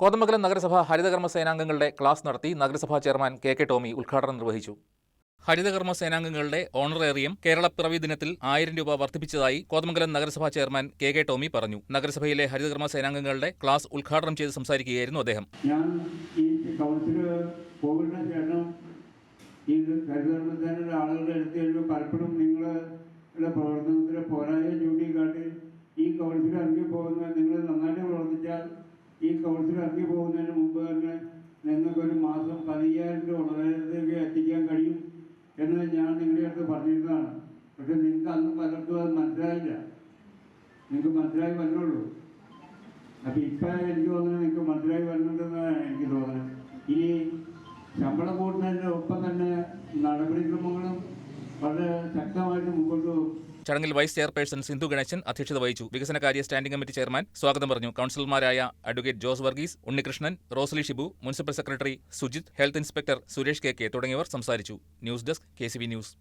കോതമംഗലം നഗരസഭ ഹരിതകർമ്മ സേനാംഗങ്ങളുടെ ക്ലാസ് നടത്തി നഗരസഭാ ചെയർമാൻ കെ കെ ടോമി ഉദ്ഘാടനം നിർവഹിച്ചു. ഹരിതകർമ്മ സേനാംഗങ്ങളുടെ ഓണറേറിയം കേരള പിറവി ദിനത്തിൽ ആയിരം രൂപ വർദ്ധിപ്പിച്ചതായി കോതമംഗലം നഗരസഭാ ചെയർമാൻ കെ കെ ടോമി പറഞ്ഞു. നഗരസഭയിലെ ഹരിതകർമ്മ സേനാംഗങ്ങളുടെ ക്ലാസ് ഉദ്ഘാടനം ചെയ്ത് സംസാരിക്കുകയായിരുന്നു അദ്ദേഹം. ഞാൻ ഈ ശേഷം ഈ കരുതർമ്മസേനയുടെ ആളുകളുടെ അടുത്ത് പലപ്പോഴും നിങ്ങളുടെ പ്രവർത്തനത്തിന് പോരായ ചൂണ്ടിക്കാട്ടി ഈ കൗൺസിൽ ഇറങ്ങി പോകുന്ന നിങ്ങൾ നന്നായിട്ട് പ്രവർത്തിച്ചാൽ ഈ കൗൺസിൽ ഇറങ്ങി പോകുന്നതിന് മുമ്പ് തന്നെ നിങ്ങൾക്ക് ഒരു മാസം പതിനയ്യായിരം രൂപ ഉള്ളതിലേക്ക് എത്തിക്കാൻ കഴിയും എന്ന് ഞാൻ നിങ്ങളുടെ അടുത്ത് പറഞ്ഞിരുന്നതാണ്. പക്ഷെ നിങ്ങൾക്ക് അന്ന് പലർക്കും അത് മനസ്സിലായില്ല. നിങ്ങൾക്ക് മനസ്സിലായി വരുന്നുള്ളൂ അപ്പം ഇപ്പം എനിക്ക് തോന്നുന്നത് നിങ്ങൾക്ക് മനസ്സിലായി വരുന്നുണ്ടെന്നാണ് എനിക്ക് തോന്നുന്നത്. ഇനി ശമ്പളം കൂട്ടുന്നതിന്റെ ഒപ്പം തന്നെ നടപടിക്രമങ്ങളും ചടങ്ങിൽ വൈസ് ചെയർപേഴ്സൺ സിന്ധു ഗണേശൻ അധ്യക്ഷത വഹിച്ചു. വികസനകാര്യ സ്റ്റാൻഡിംഗ് കമ്മിറ്റി ചെയർമാൻ സ്വാഗതം പറഞ്ഞു. കൌൺസിലർമാരായ advocate Jose Varghese Unnikrishnan Rosali Shibu municipal secretary Sujith health inspector Suresh K K തുടങ്ങിയവർ സംസാരിച്ചു. News desk K news.